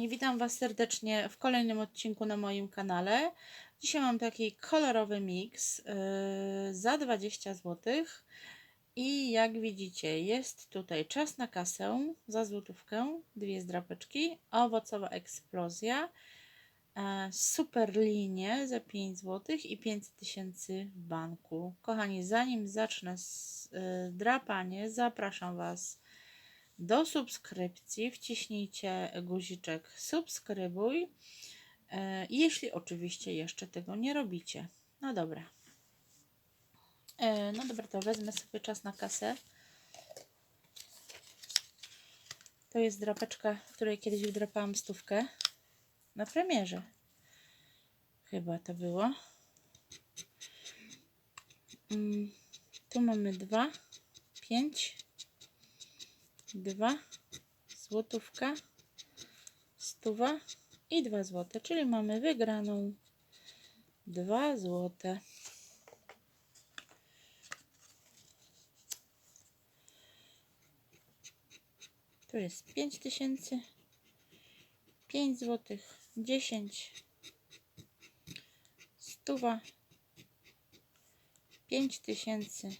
Witam Was serdecznie w kolejnym odcinku na moim kanale. Dzisiaj mam taki kolorowy miks yy, za 20 zł. I jak widzicie, jest tutaj czas na kasę za złotówkę, dwie zdrapeczki, owocowa eksplozja, e, super linie za 5 zł i 500 tysięcy w banku. Kochani, zanim zacznę s- y, drapanie, zapraszam Was do subskrypcji. Wciśnijcie guziczek subskrybuj, e, jeśli oczywiście jeszcze tego nie robicie. No dobra. E, No dobra, to wezmę sobie czas na kasę. To jest drapeczka, w której kiedyś wdrapałam stówkę. Na premierze. Chyba to było. Mm, Tu mamy dwa, pięć, dwa, złotówka, stuwa i dwa złote, czyli mamy wygraną dwa złote. Tu jest pięć tysięcy, pięć złotych, dziesięć, stuwa, pięć tysięcy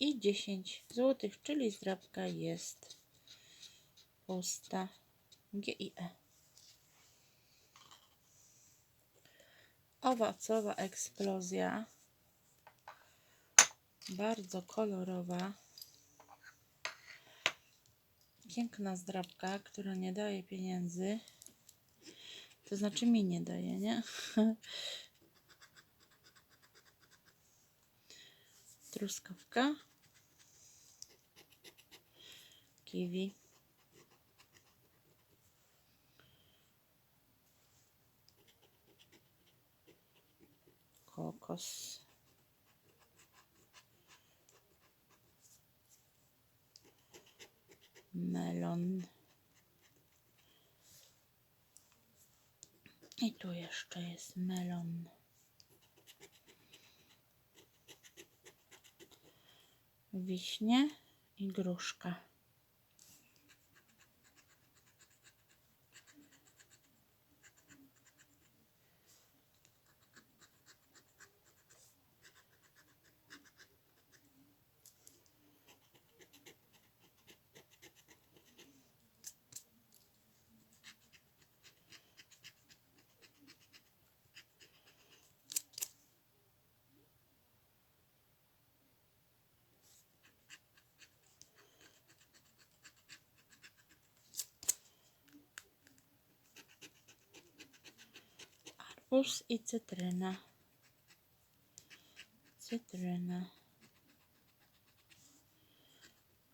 i 10 złotych, czyli zdrabka jest pusta. G i E. Owocowa eksplozja. Bardzo kolorowa. Piękna zdrabka, która nie daje pieniędzy. To znaczy mi nie daje, nie? Truskawka. Kiwi. Kokos. Melon. I tu jeszcze jest melon. Wiśnie i gruszka. також і цитрина. Цитрина.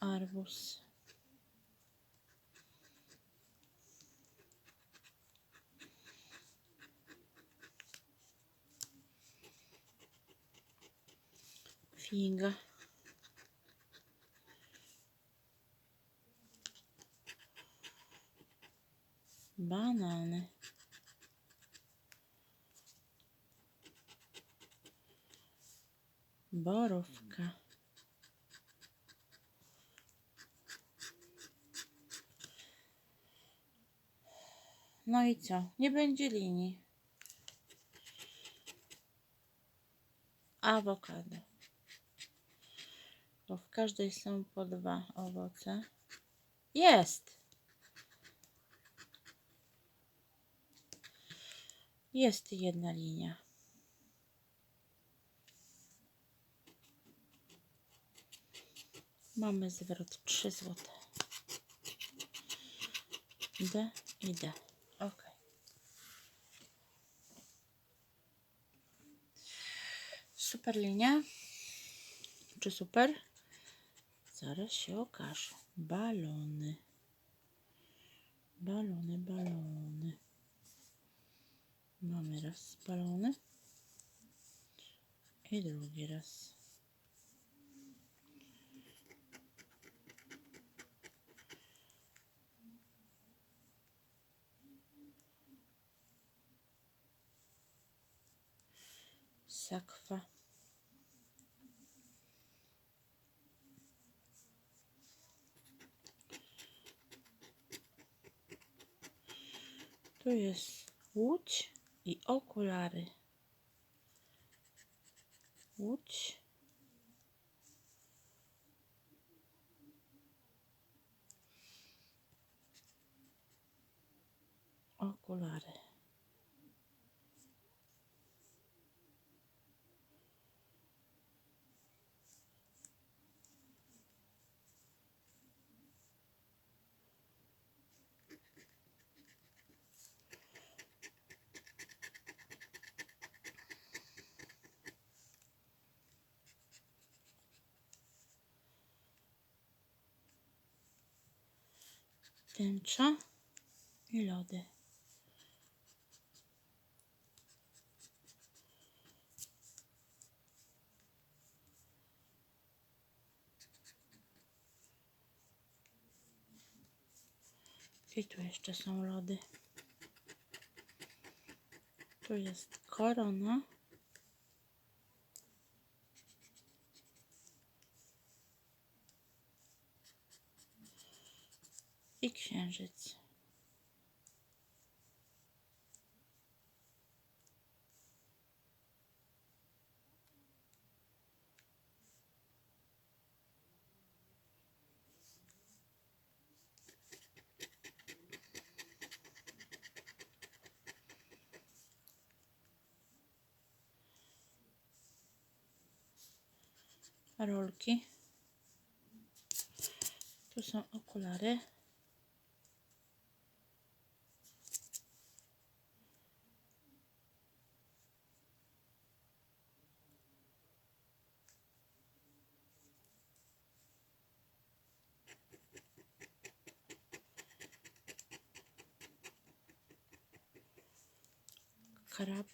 Арбуз. Фіга. Банани. Borówka. No i co? Nie będzie linii. Awokado. Bo w każdej są po dwa owoce. Jest! Jest jedna linia. Mamy zwrot 3 złote. D i D. Ok. Super linia. Czy super? Zaraz się okaże. Balony. Balony, balony. Mamy raz balony. I drugi raz. Tu jest łódź i okulary. Łódź. Okulary. Tęcza i lody. I tu jeszcze są lody. Tu jest korona. I księżyc. rolki. Tu są okulary. Krab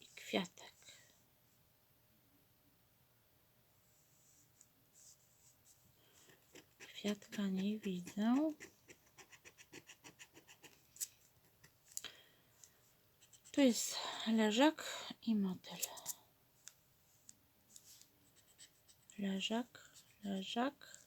i kwiatek. Kwiatka nie widzę. Tu jest leżak i motyl. Leżak, leżak.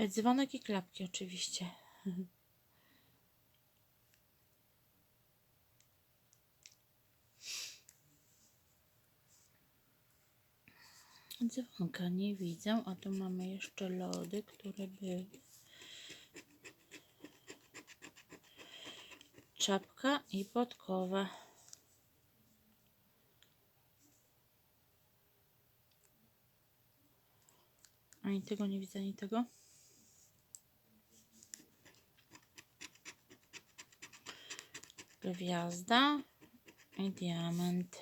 Dzwonek i klapki oczywiście. Dzwonka nie widzę, a tu mamy jeszcze lody, które były. Czapka i podkowa. Ani tego nie widzę, ani tego. Gwiazda i diament.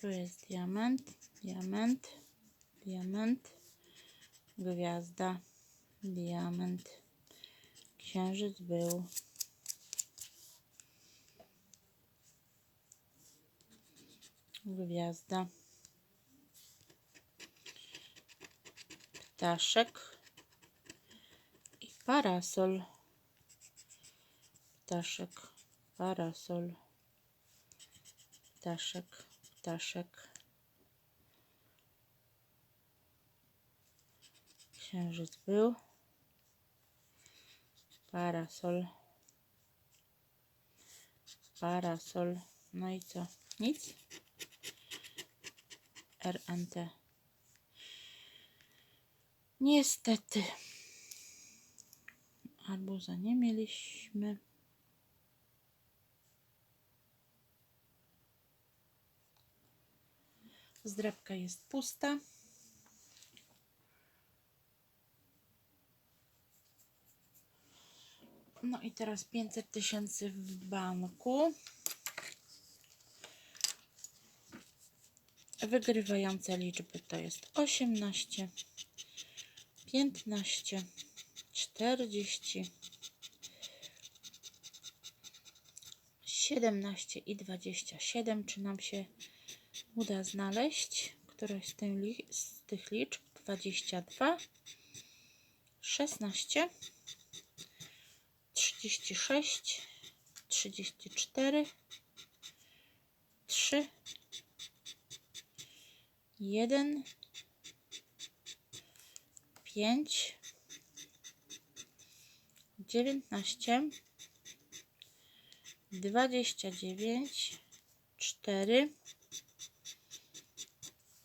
Tu jest diament, diament, diament, gwiazda, diament. Księżyc był. Gwiazda. Ptaszek i parasol. Ptaszek, parasol. Ptaszek, ptaszek. Księżyc był. Parasol. Parasol. No i co? Nic? RNT. Niestety. Arbuza nie mieliśmy. Zdrabka jest pusta. No i teraz 500 tysięcy w banku. Wygrywające liczby to jest 18, 15, 40, 17 i 27. Czy nam się uda znaleźć któraś z, tym li- z tych liczb. 22, 16, 36, 34, 3, 1, 5, 19, 29, 4,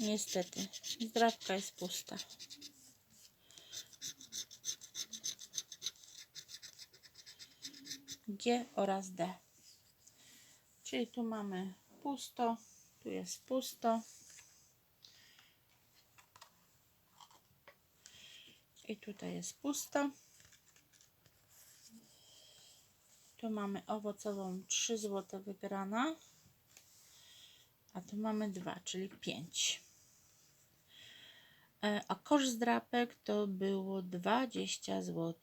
Niestety, zdrawka jest pusta. G oraz D. Czyli tu mamy pusto, tu jest pusto. I tutaj jest pusto. Tu mamy owocową 3 zł wygrana. A tu mamy 2, czyli 5. E, A kosz z drapek to było 20 zł.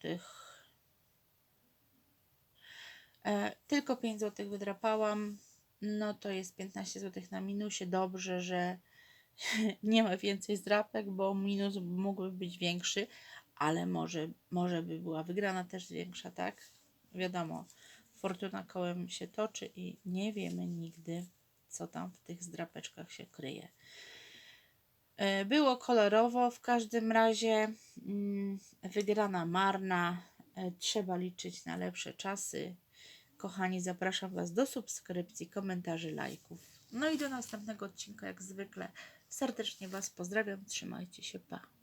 E, Tylko 5 zł wydrapałam. No to jest 15 zł na minusie. Dobrze, że nie ma więcej zdrapek, bo minus mógłby być większy, ale może, może by była wygrana też większa, tak? Wiadomo, fortuna kołem się toczy i nie wiemy nigdy, co tam w tych zdrapeczkach się kryje. E, Było kolorowo, w każdym razie mm, wygrana marna. E, Trzeba liczyć na lepsze czasy. Kochani, zapraszam Was do subskrypcji, komentarzy, lajków. No i do następnego odcinka, jak zwykle. Serdecznie Was pozdrawiam, trzymajcie się, pa.